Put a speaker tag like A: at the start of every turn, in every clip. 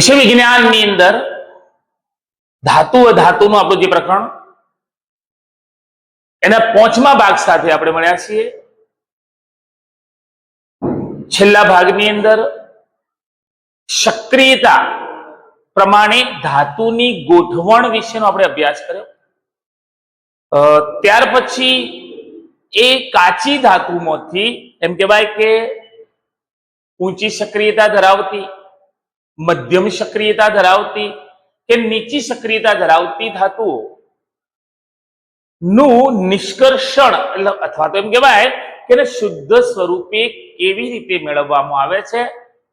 A: વિષય વિજ્ઞાનની અંદર ધાતુ ધાતુનું આપણું જે પ્રકરણ, એના પોચમા ભાગ સાથે આપણે મળ્યા છીએ. છેલ્લા ભાગની અંદર સક્રિયતા પ્રમાણે ધાતુની ગોઠવણ વિશેનો આપણે અભ્યાસ કર્યો. ત્યાર પછી એ કાચી ધાતુમાંથી એમ કહેવાય કે ઊંચી સક્રિયતા ધરાવતી મધ્યમ સક્રિયતા ધરાવતી કે નીચી સક્રિયતા ધરાવતી ધાતુઓ. નું નિષ્કર્ષણ એટલે અથવા તો એમ કહેવાય કે શુદ્ધ સ્વરૂપે કેવી રીતે મેળવવામાં આવે છે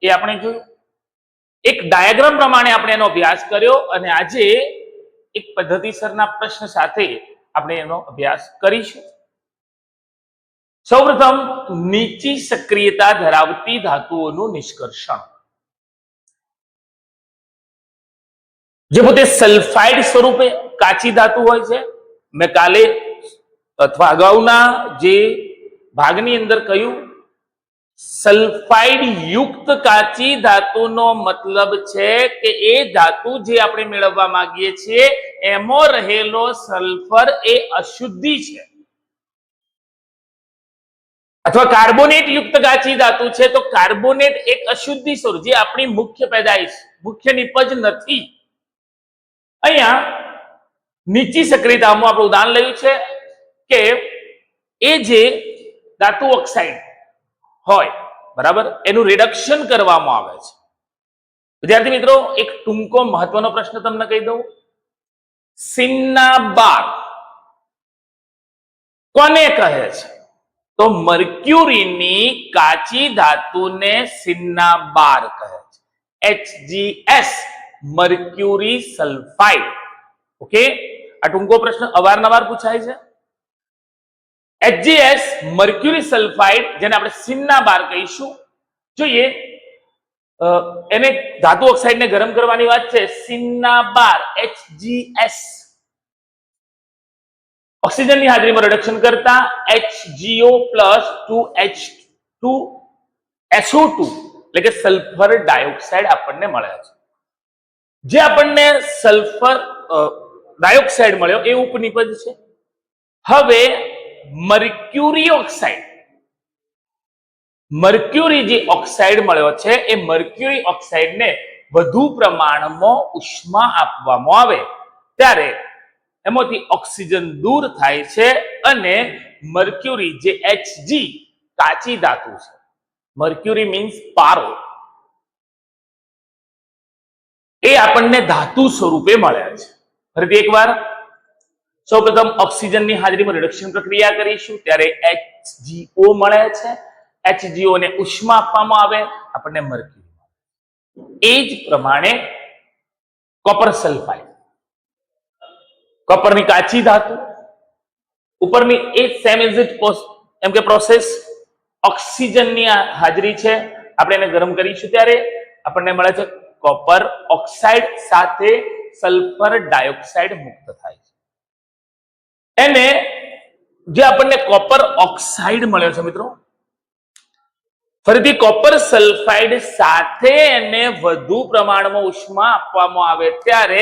A: એ આપણે જોયું. એક ડાયાગ્રામ પ્રમાણે આપણે એનો અભ્યાસ કર્યો અને આજે એક પદ્ધતિસરના પ્રશ્ન સાથે આપણે એનો અભ્યાસ કરીશું. સૌપ્રથમ નીચી સક્રિયતા ધરાવતી ધાતુઓનું નિષ્કર્ષણ. જે પોતે સલ્ફાઇડ સ્વરૂપે કાચી ધાતુ હોય છે, મેં કાલે અથવા અગાઉના જે ભાગની અંદર કહ્યું, સલ્ફાઇડ યુક્ત કાચી ધાતુનો મતલબ છે કે એ ધાતુ જે આપણે મેળવવા માંગીએ છીએ, એમાં રહેલો સલ્ફર એ અશુદ્ધિ છે. અથવા કાર્બોનેટ યુક્ત કાચી ધાતુ છે, તો કાર્બોનેટ એક અશુદ્ધિ સ્વરૂપ, જે આપણી મુખ્ય પેદાઈશ, મુખ્ય નિપજ નથી. અહીંયા નીચી સક્રિયતામાં આપણે ઉદાહરણ લયું છે કે એ જે ધાતુ ઓક્સાઇડ હોય, બરાબર, એનું રિડક્શન કરવામાં આવે છે. વિદ્યાર્થી મિત્રો, એક ટૂંકો મહત્વનો પ્રશ્ન તમને કહી દઉં. સિન્ના બાર કોને કહે છે? તો મર્ક્યુરીની કાચી ધાતુને સિન્ના બાર કહે છે. HgS મર્ક્યુરી સલ્ફાઇડ ઓકે આ ટૂંકો પ્રશ્ન અવારનવાર પૂછાય છે. HgS મર્ક્યુરી સલ્ફાઇડ જેને આપણે સિન્ના બાર કહીશું. જોઈએ એને ધાતુ ઓક્સાઇડને ગરમ કરવાની વાત છે. સિન્ના બાર HgS ઓક્સિજનની હાજરીમાં રિડક્શન કરતા HgO plus two H two SO2 એટલે કે સલ્ફર ડાયોક્સાઇડ આપણને મળે છે. જે આપણને સલ્ફર ડાયોક્સાઇડ મળ્યો, એ ઉપનિપજ છે. હવે મર્ક્યુરી ઓક્સાઇડ મર્ક્યુરી જે ઓક્સાઇડ મળ્યો છે, એ મર્ક્યુરી ઓક્સાઇડને વધુ પ્રમાણમાં ઉષ્મા આપવામાં આવે. ત્યારે એમાંથી ઓક્સિજન દૂર થાય છે અને મર્ક્યુરી જે એચજી કાચી ધાતુ છે. મર્ક્યુરી મીન્સ પારો. એ આપણને ધાતુ સ્વરૂપે મળે છે. ફરીથી એકવાર, સૌપ્રથમ ઓક્સિજનની હાજરીમાં રિડક્શન પ્રક્રિયા કરીશું. ત્યારે HgO મળે છે. HgO ને ઉષ્મા આપવામાં આવે, આપણને મર્ક્યુરી એ જ પ્રમાણે કોપર સલ્ફાઇડ કોપરની કાચી ધાતુ. ઉપરની એ સેમ ઇઝ ઇટ એમ કે પ્રોસેસ ઓક્સિજનની હાજરી છે. આપણે એને ગરમ કરીશું ત્યારે આપણને મળે છે કોપર ઓક્સાઇડ સાથે સલ્ફર ડાયોક્સાઇડ મુક્ત થાય છે. એને જે આપણને કોપર ઓક્સાઇડ મળ્યો છે મિત્રો, ફરીથી કોપર સલ્ફાઇડ સાથે એને વધુ પ્રમાણમાં ઉષ્મા આપવામાં આવે ત્યારે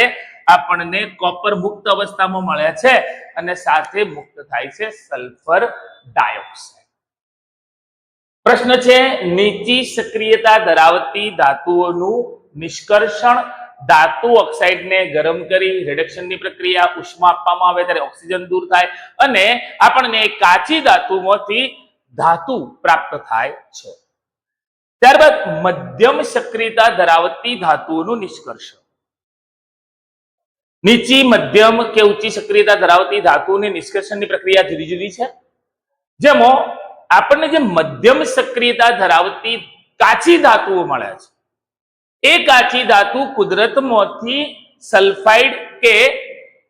A: આપણને કોપર મુક્ત અવસ્થામાં મળે છે અને સાથે મુક્ત થાય છે સલ્ફર ડાયોક્સાઇડ પ્રશ્ન છે, નીચી સક્રિયતા ધરાવતી ધાતુઓનું નિષ્કર્ષણ ધાતુ ઓક્સાઇડને ગરમ કરી રિડક્શનની પ્રક્રિયા ઉષ્મા આપવામાં આવે ત્યારે ઓક્સિજન દૂર થાય અને આપણને કાચી ધાતુમાંથી ધાતુ પ્રાપ્ત થાય છે. ત્યારબાદ મધ્યમ સક્રિયતા ધરાવતી ધાતુઓનું નિષ્કર્ષણ. નીચી, મધ્યમ કે ઊંચી સક્રિયતા ધરાવતી ધાતુની નિષ્કર્ષણની પ્રક્રિયા જુદી જુદી છે. જેમાં આપણને જે મધ્યમ સક્રિયતા ધરાવતી કાચી ધાતુઓ મળે છે એ કાચી ધાતુ કુદરતમાંથી સલ્ફાઇડ કે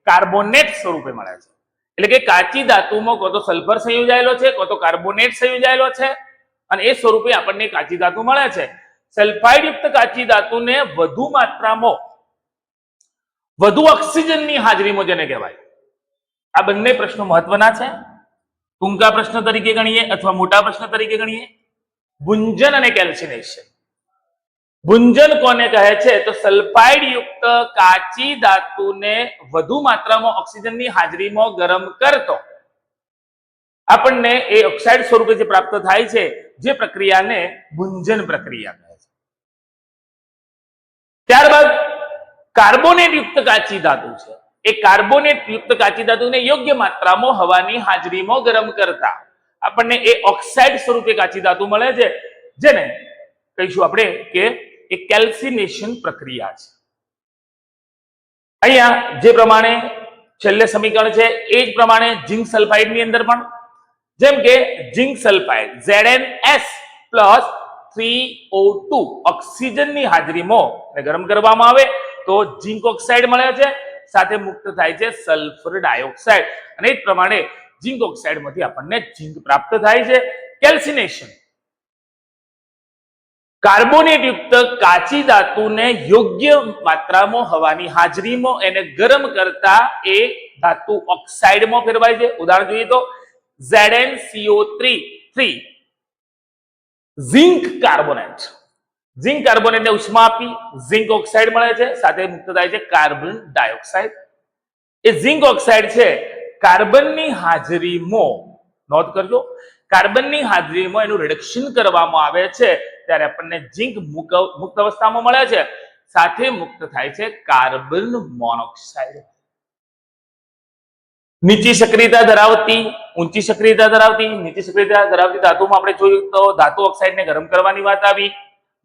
A: કાર્બોનેટ સ્વરૂપે મળે છે. એટલે કે કાચી ધાતુમાં કો તો સલ્ફર સંયોજાયેલો છે, કોતો કાર્બોનેટ સંયોજાયેલો છે, અને એ સ્વરૂપે આપણને કાચી ધાતુ મળે છે. સલ્ફાઇડ યુક્ત કાચી ધાતુને વધુ માત્રામાં, વધુ ઓક્સિજનની હાજરીમાં જેને કહેવાય. આ બંને પ્રશ્નો મહત્વના છે. ટૂંકા પ્રશ્ન તરીકે ગણીએ અથવા મોટા પ્રશ્ન તરીકે ગણીએ. ગુંજન અને કેલ્સિનેશન ભુંજન કોને કહે છે? તો સલ્ફાઇડ યુક્ત કાચી ધાતુને વધુ માત્રામાં ઓક્સિજનની હાજરીમાં ગરમ કરતો. આપણને એ ઓક્સાઇડ સ્વરૂપે જે પ્રાપ્ત થાય છે, જે પ્રક્રિયાને ભુંજન પ્રક્રિયા કહે છે. ત્યારબાદ કાર્બોનેટ યુક્ત કાચી ધાતુ છે. એ કાર્બોનેટ યુક્ત કાચી ધાતુને યોગ્ય માત્રામાં હવાની હાજરીમાં ગરમ કરતા. આપણને એ ઓક્સાઇડ સ્વરૂપે કાચી ધાતુ મળે છે. જેને કહીશું આપણે કે એ કેલ્સિનેશન પ્રક્રિયા છે. અહીંયા જે પ્રમાણે છેલ્લે સમીકરણ છે, એ જ પ્રમાણે ઝિંક સલ્ફાઇડની અંદર પણ. જેમ કે zinc sulphide ZnS plus three O two ઓક્સિજનની હાજરીમાં ગરમ કરવામાં આવે તો ઝિંક ઓક્સાઇડ મળે છે, સાથે મુક્ત થાય છે સલ્ફર ડાયોક્સાઇડ. અને એ જ પ્રમાણે ઝિંક ઓક્સાઇડમાંથી આપણને ઝિંક પ્રાપ્ત થાય છે. કેલ્સિનેશન કાર્બોનેટ યુક્ત કાચી ધાતુને યોગ્ય માત્રામાં હવાની હાજરીમાં એને ગરમ કરતા એ ધાતુ ઓક્સાઇડમાં ફેરવાય છે. ઉદાહરણ જોઈએ તો ZnCO3 three. Zinc carbonate. Zinc કાર્બોનેટને ઉષ્મા આપી ઝિંક ઓક્સાઇડ મળે છે, સાથે મુક્ત થાય છે કાર્બન ડાયોક્સાઇડ. એ ઝિંક ઓક્સાઇડ છે, કાર્બનની હાજરીમાં, નોંધ કરજો કાર્બનની હાજરીમાં એનું રિડક્શન કરવામાં આવે છે, ત્યારે આપણને ઝીંક મુક- મુક્ત અવસ્થામાં મળે છે. સાથે મુક્ત થાય છે કાર્બન મોનોક્સાઇડ. નીચી સક્રિયતા ધરાવતી, ઊંચી સક્રિયતા ધરાવતી, નીચી સક્રિયતા ધરાવતી ધાતુમાં આપણે જોયું તો ધાતુ ઓક્સાઇડને ગરમ કરવાની વાત આવી.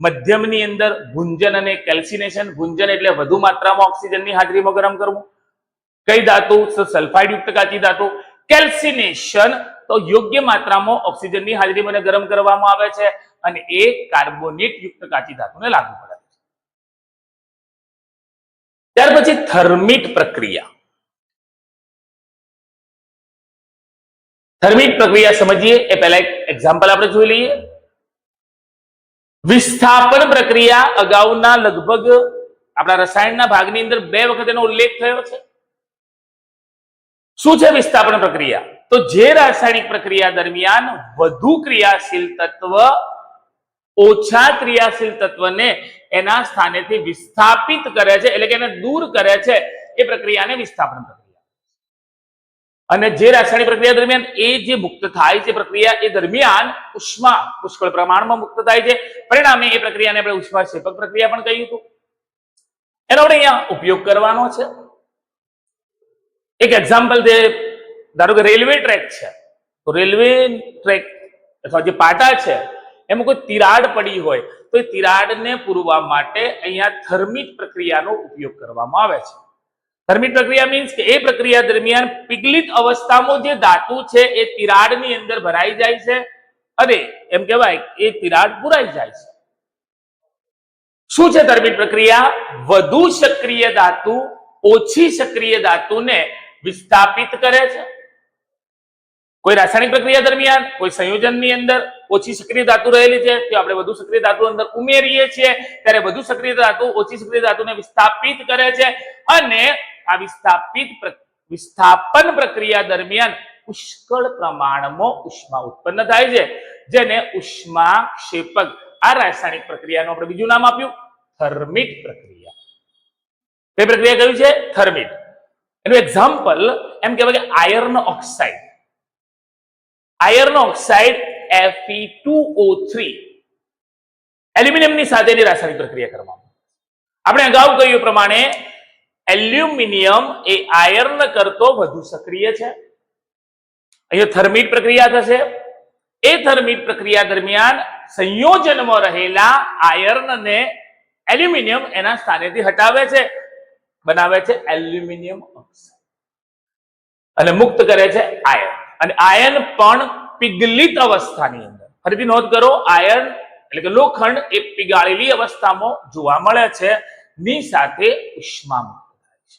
A: મધ્યમની અંદર ભુંજન અને કેલ્સિનેશન ભુંજન એટલે વધુ માત્રામાં ઓક્સિજનની હાજરીમાં ગરમ કરવું. કઈ ધાતુ? સલ્ફાઇડ યુક્ત કાચી ધાતુ. કેલ્સિનેશન. તો યોગ્ય માત્રામાં ઓક્સિજનની હાજરીમાં મને ગરમ કરવામાં આવે છે અને એ કાર્બોનેટ યુક્ત કાચી ધાતુને લાગુ પડે છે. ત્યાર પછી થર્મિટ પ્રક્રિયા. થર્મિટ પ્રક્રિયા સમજીએ, એ પહેલા એક એક્ઝામ્પલ આપણે જોઈ લઈએ. વિસ્થાપન પ્રક્રિયા અગાઉના લગભગ આપણા રસાયણના ભાગની અંદર બે વખત એનો ઉલ્લેખ થયો છે. શું છે વિસ્થાપન પ્રક્રિયા? તો જે રાસાયણિક પ્રક્રિયા દરમિયાન વધુ ક્રિયાશીલ તત્વ, ઓછા ક્રિયાશીલ તત્વને એના સ્થાનેથી વિસ્થાપિત કરે છે, એટલે કે એને દૂર કરે છે, એ પ્રક્રિયાને વિસ્થાપન પ્રક્રિયા. અને જે રાસાયણિક પ્રક્રિયા દરમિયાન એ જે મુક્ત થાય છે પ્રક્રિયા, એ દરમિયાન ઉષ્મા, પુષ્કળ પ્રમાણમાં મુક્ત થાય છે. પરિણામે એ પ્રક્રિયાને આપણે ઉષ્મા શેપક પ્રક્રિયા પણ કહ્યું હતું. એનો આપણે અહીંયા ઉપયોગ કરવાનો છે. એક એક્ઝામ્પલ છે, ધારો કે રેલવે ટ્રેક છે. તો રેલવે ટ્રેક અથવા જે પાટા છે, એમાં કોઈ તિરાડ પડી હોય, તો એ તિરાડને પૂરવા માટે અહીંયા થર્મિટ પ્રક્રિયાનો ઉપયોગ કરવામાં આવે છે. થર્મિટ પ્રક્રિયા મીન્સ કે એ પ્રક્રિયા દરમિયાન પિગલિત અવસ્થામાં જે ધાતુ છે, એ તિરાડની અંદર ભરાઈ જાય છે અને એમ કહેવાય એ તિરાડ પુરાઈ જાય છે. શું છે થર્મિટ પ્રક્રિયા? વધુ સક્રિય ધાતુ, ઓછી સક્રિય ધાતુને વિસ્થાપિત કરે છે? કોઈ રાસાયણિક પ્રક્રિયા દરમિયાન, કોઈ સંયોજનની અંદર ઓછી સક્રિય ધાતુ રહેલી છે, તે આપણે વધુ સક્રિય ધાતુ અંદર ઉમેરીએ છીએ, ત્યારે વધુ સક્રિય ધાતુ ઓછી સક્રિય ધાતુને વિસ્થાપિત કરે છે. અને આ વિસ્થાપિત વિસ્થાપન પ્રક્રિયા દરમિયાન પુષ્કળ પ્રમાણમાં ઉષ્મા ઉત્પન્ન થાય છે, જેને ઉષ્મા ક્ષેપક આ રાસાયણિક પ્રક્રિયાનું આપણે બીજું નામ આપ્યું થર્મિટ પ્રક્રિયા. કઈ પ્રક્રિયા કયું છે? થર્મિટ. એનું એક્ઝામ્પલ એમ કહેવાય કે iron oxide iron oxide Fe2O3 એલ્યુમિનિયમની સાથેની રાસાયણિક પ્રક્રિયા કરવામાં આપણે અગાઉ કહ્યું પ્રમાણે એલ્યુમિનિયમ એ આયર્ન કરતો વધુ સક્રિય છે અહીંયા થર્મિટ પ્રક્રિયા થશે એ થર્મિટ પ્રક્રિયા દરમિયાન સંયોજનમાં રહેલા આયર્નને એલ્યુમિનિયમ એના સ્થાનેથી હટાવે છે બનાવે છે એલ્યુમિનિયમ ઓક્સાઇડ. અને મુક્ત કરે છે આયર્ન અને આયર્ન પણ પિગલિત અવસ્થાની અંદર. ફરીથી નોંધ કરો આયર્ન એટલે કે લોખંડ એ પીગાળેલી અવસ્થામાં જોવા મળે છે. ની સાથે ઉષ્મા છે.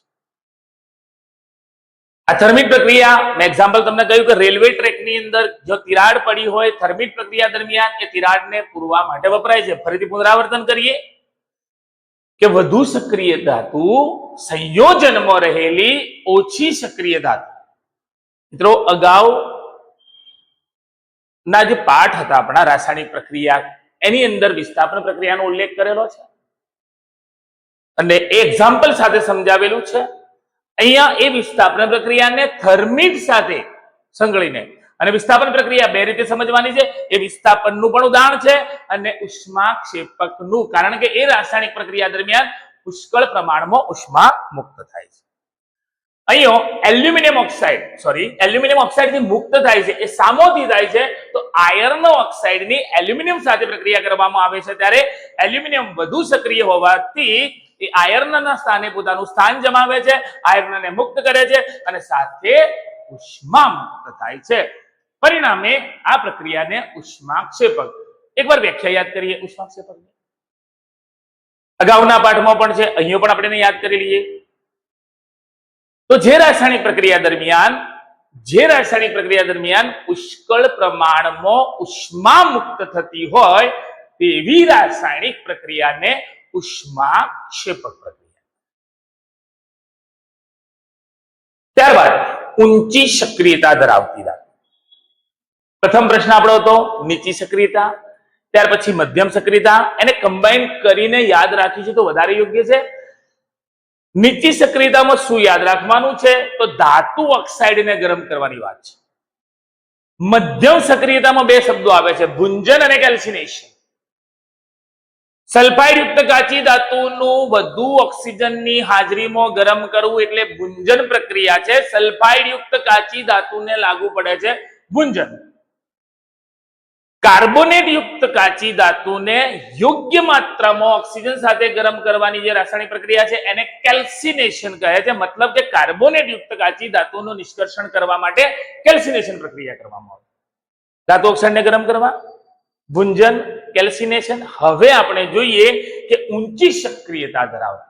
A: આ થર્મિક પ્રક્રિયા, મેં એક્ઝામ્પલ તમને કહ્યું કે રેલવે ટ્રેકની અંદર જો તિરાડ પડી હોય, થર્મિક પ્રક્રિયા દરમિયાન એ તિરાડને પૂરવા માટે વપરાય છે. ફરીથી પુનરાવર્તન કરીએ. કે વધુ સક્રિય ધાતુ સંયોજનમાં રહેલી ઓછી સક્રિય ધાતુ. મિત્રો, અગાઉ ના જે પાઠ હતા આપણા રાસાયણિક પ્રક્રિયા, એની અંદર વિસ્થાપન પ્રક્રિયાનો ઉલ્લેખ કરેલો છે. અને એ એક્ઝામ્પલ સાથે સમજાવેલું છે. અહીંયા એ વિસ્થાપન પ્રક્રિયાને થર્મિટ સાથે સંકળીને અને વિસ્થાપન પ્રક્રિયા બે રીતે સમજવાની છે. એ વિસ્થાપનનું પણ ઉદાહરણ છે અને ઉષ્માક્ષેપકનું. કારણ કે એ રાસાયણિક પ્રક્રિયા દરમિયાન પુષ્કળ પ્રમાણમાં ઉષ્મા મુક્ત થાય છે. અહીંયા એલ્યુમિનિયમ ઓક્સાઇડ સોરી એલ્યુમિનિયમ ઓક્સાઇડથી મુક્ત થાય છે. એ સામોથી થાય છે. તો આયર્ન ઓક્સાઇડની એલ્યુમિનિયમ સાથે પ્રક્રિયા કરવામાં આવે છે. ત્યારે એલ્યુમિનિયમ વધુ સક્રિય હોવાથી એ આયર્નના સ્થાને પોતાનું સ્થાન જમાવે છે, આયર્નને મુક્ત કરે છે અને સાથે ઉષ્મા મુક્ત થાય છે. પરિણામે આ પ્રક્રિયાને ઉષ્માક્ષેપક. એકવાર વ્યાખ્યા યાદ કરીએ ઉષ્માક્ષેપક અગાઉના પાઠમાં પણ છે, અહીંયા પણ આપણે યાદ કરી લઈએ. તો જે રાસાયણિક પ્રક્રિયા દરમિયાન, જે રાસાયણિક પ્રક્રિયા દરમિયાન પુષ્કળ પ્રમાણમાં ઉષ્મા મુક્ત થતી હોય, તેવી રાસાયણિક પ્રક્રિયાને ઉષ્માક્ષેપક પ્રક્રિયા. ત્યારબાદ ઊંચી સક્રિયતા ધરાવતી ધાતુ. પ્રથમ પ્રશ્ન આપણો હતો, નીચી સક્રિયતા, ત્યાર પછી મધ્યમ સક્રિયતા. એને કમ્બાઈન કરીને યાદ રાખીશું તો વધારે યોગ્ય છે. નીચી સક્રિયતામાં શું યાદ રાખવાનું છે? તો ધાતુ ઓક્સાઇડને ગરમ કરવાની વાત છે. મધ્યમ સક્રિયતામાં બે શબ્દો આવે છે, ભુંજન અને કેલ્સિનેશન સલ્ફાઇડ યુક્ત કાચી ધાતુનું વધુ ઓક્સિજનની હાજરીમાં ગરમ કરવું એટલે ભુંજન પ્રક્રિયા છે. સલ્ફાઇડ યુક્ત કાચી ધાતુને લાગુ પડે છે ભુંજન. કાર્બોનેટ યુક્ત કાચી ધાતુને યોગ્ય માત્રામાં ઓક્સિજન સાથે ગરમ કરવાની જે રાસાયણિક પ્રક્રિયા છે, એને કેલ્સિનેશન કહે છે. મતલબ કે કાર્બોનેટ યુક્ત કાચી ધાતુનું નિષ્કર્ષણ કરવા માટે કેલ્સિનેશન પ્રક્રિયા કરવામાં આવે. ધાતુ ઓક્સાઇડને ગરમ કરવા, ભુંજન, કેલ્સિનેશન. હવે આપણે જોઈએ કે ઊંચી સક્રિયતા ધરાવતી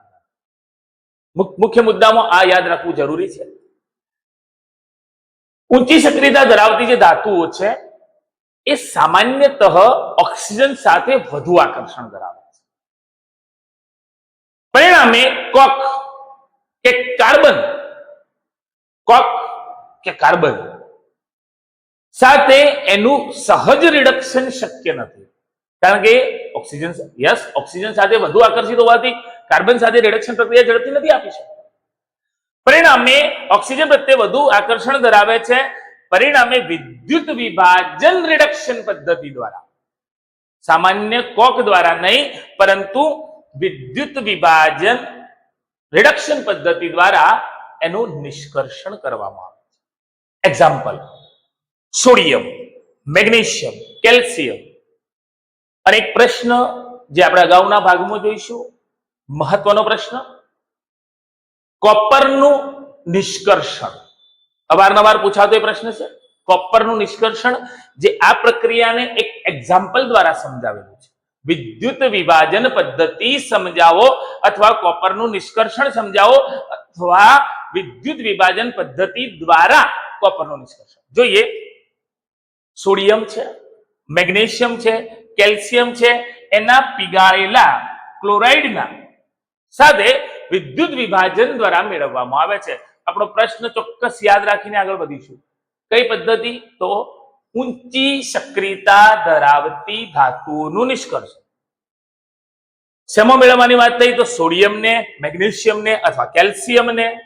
A: મુખ્ય મુદ્દામાં આ યાદ રાખવું જરૂરી છે. ઊંચી સક્રિયતા ધરાવતી જે ધાતુઓ છે એ સામાન્યતઃ ઓક્સિજન સાથે વધુ આકર્ષણ ધરાવે છે. પરિણામે કોક કે કાર્બન, કોક કે કાર્બન સાથે એનું સહજ રિડક્શન શક્ય નથી. કારણ કે ઓક્સિજન, યસ, ઓક્સિજન સાથે વધુ આકર્ષિત હોવાથી કાર્બન સાથે રિડક્શન પ્રક્રિયા ઝડપથી નથી આપી શકતી. પરિણામે ઓક્સિજન પ્રત્યે વધુ આકર્ષણ ધરાવે છે પરિણામે વિદ્યુત વિભાજન રિડક્શન પદ્ધતિ દ્વારા. સામાન્ય કોક દ્વારા નહીં, પરંતુ વિદ્યુત વિભાજન રિડક્શન પદ્ધતિ દ્વારા એનું નિષ્કર્ષણ કરવામાં આવે છે. એક્ઝામ્પલ સોડિયમ મેગ્નેશિયમ કેલ્શિયમ અને એક પ્રશ્ન જે આપણે અગાઉના ભાગમાં જોઈશું, મહત્વનો પ્રશ્ન કોપરનું નિષ્કર્ષણ. અવારનવાર પૂછાતો એ પ્રશ્ન છે, કોપરનું નિષ્કર્ષણ જે આ પ્રક્રિયાને એક એક્ઝામ્પલ દ્વારા સમજાવેલું છે. વિદ્યુત વિભાજન પદ્ધતિ સમજાવો અથવા કોપરનું નિષ્કર્ષણ સમજાવો અથવા વિદ્યુત વિભાજન પદ્ધતિ દ્વારા કોપરનું નિષ્કર્ષણ. જોઈએ, સોડિયમ છે, મેગ્નેશિયમ છે, કેલ્શિયમ છે, એના પીગાળેલા ક્લોરાઇડના સાથે વિદ્યુત વિભાજન દ્વારા મેળવવામાં આવે છે. આપણો પ્રશ્ન ચોક્કસ યાદ રાખીને આગળ વધીશું. કઈ પદ્ધતિ? તો ઊંચી સક્રિયતા ધરાવતી ધાતુઓનું નિષ્કર્ષ. શેમાં મેળવવાની વાત થઈ તો સોડિયમને, મેગ્નેશિયમને અથવા કેલ્શિયમને.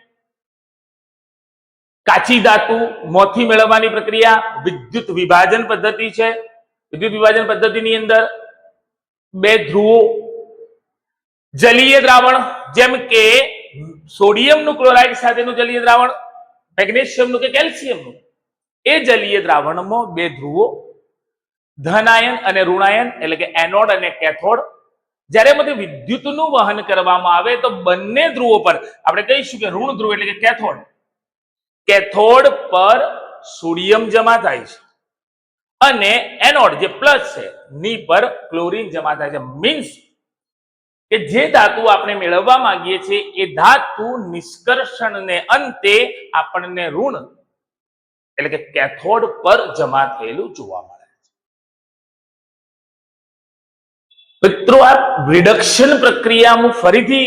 A: કાચી ધાતુ મોથી મેળવવાની પ્રક્રિયા વિદ્યુત વિભાજન પદ્ધતિ છે. વિદ્યુત વિભાજન પદ્ધતિની અંદર બે ધ્રુવો. જલીય દ્રાવણ જેમ કે સોડિયમનું ક્લોરાઇડ સાથેનું જલીય દ્રાવણ, મેગ્નેશિયમનું કે કેલ્શિયમનું? એ જલીય દ્રાવણમાં બે ધ્રુવો, ધનાયન અને ઋણાયન, એટલે કે એનોડ અને કેથોડ. જ્યારે એમાંથી વિદ્યુતનું વહન કરવામાં આવે તો બંને ધ્રુવો પર, આપણે કહીશું કે ઋણ ધ્રુવ એટલે કે કેથોડ. કેથોડ પર સોડિયમ જમા થાય છે અને એનોડ જે પ્લસ છે, ની પર ક્લોરિન જમા થાય છે. મીન્સ કે જે ધાતુ આપણે મેળવવા માંગીએ છીએ, એ ધાતુ નિષ્કર્ષણને અંતે આપણને ઋણ, એટલે કે કેથોડ પર જમા થયેલું જોવા મળે છે. મિત્રો, આ રિડક્શન પ્રક્રિયા હું ફરીથી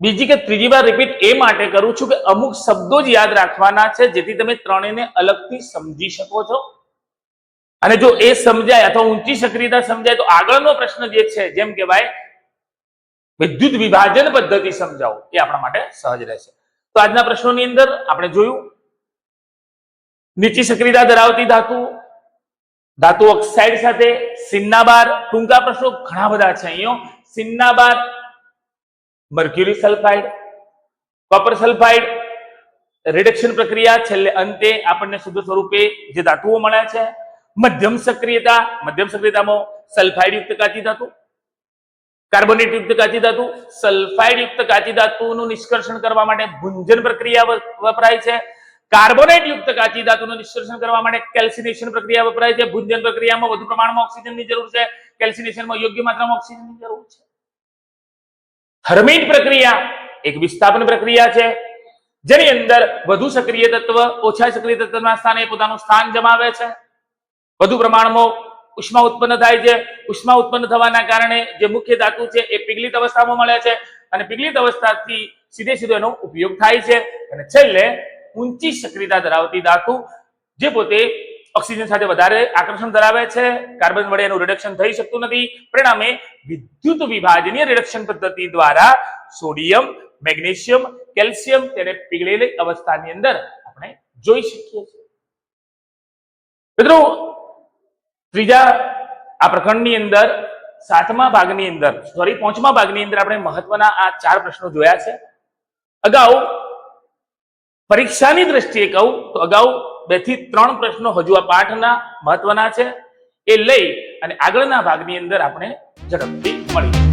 A: બીજી કે ત્રીજી વાર રિપીટ એ માટે કરું છું કે અમુક શબ્દો જ યાદ રાખવાના છે, જેથી તમે ત્રણેયને અલગથી સમજી શકો છો. અને જો એ સમજાય અથવા ઊંચી સક્રિયતા સમજાય તો આગળનો પ્રશ્ન જે છે, જેમ કે ભાઈ વિદ્યુત વિભાજન પદ્ધતિ સમજાવો. એ આપણા માટે સહજ રહેશે. તો આજના પ્રશ્નોની અંદર આપણે જોયું, નીચી સક્રિયતા ધરાવતી ધાતુ ધાતુ ઓક્સાઇડ સાથે સિન્નાબાર, ટૂંકા પ્રશ્નો ઘણા બધા છે અહીંયા. Cinnabar, mercury sulphide, copper sulphide, reduction પ્રક્રિયા છેલ્લે અંતે આપણને શુદ્ધ સ્વરૂપે જે ધાતુઓ મળ્યા છે, મધ્યમ સક્રિયતા, મધ્યમ સક્રિયતામાં સલ્ફાઇડ યુક્ત કાચી ધાતુ કાર્બોનેટ યુક્ત કાચી ધાતુ, સલ્ફાઇડ યુક્ત કાચી ધાતુનું નિષ્કર્ષણ કરવા માટે ભુંજન પ્રક્રિયા વપરાય છે. કાર્બોનેટ યુક્ત કાચી ધાતુનું નિષ્કર્ષણ કરવા માટે કેલ્સિનેશન પ્રક્રિયા વપરાય છે. ભુંજન પ્રક્રિયામાં વધુ પ્રમાણમાં ઓક્સિજનની જરૂર છે. કેલ્સિનેશનમાં યોગ્ય માત્રામાં ઓક્સિજનની જરૂર છે. હર્મિટ પ્રક્રિયા એક વિસ્થાપન પ્રક્રિયા છે. જેની અંદર વધુ સક્રિય તત્વ, ઓછા સક્રિય તત્વના સ્થાને પોતાનું સ્થાન જમાવે છે. વધુ પ્રમાણમાં ઉષ્મા ઉત્પન્ન થાય છે. ઉષ્મા ઉત્પન્ન થવાના કારણે જે મુખ્ય ધાતુ છે એ પીગલિત અવસ્થામાં મળે છે અને પીગલિત અવસ્થાથી સીધે સીધો એનો ઉપયોગ થાય છે. અને છેલ્લે ઊંચી સક્રિયતા ધરાવતી ધાતુ જે પોતે ઓક્સિજન સાથે વધારે આકર્ષણ ધરાવે છે. કાર્બન વડે એનું રિડક્શન થઈ શકતું નથી. પરિણામે વિદ્યુત વિભાજનીય રિડક્શન પદ્ધતિ દ્વારા સોડિયમ મેગ્નેશિયમ કેલ્શિયમ તેને પીગળેલી અવસ્થાની અંદર આપણે જોઈ શકીએ છીએ. મિત્રો ત્રીજા, આ પ્રકરણની અંદર, સાતમા ભાગની અંદર સોરી પાંચમા ભાગની અંદર આપણે મહત્વના આ ચાર પ્રશ્નો જોયા છે. અગાઉ, પરીક્ષાની દ્રષ્ટિએ કહું, તો અગાઉ બેથી ત્રણ પ્રશ્નો હજુ આ પાઠના મહત્વના છે. એ લઈ અને આગળના ભાગની અંદર આપણે ઝડપથી મળીશું.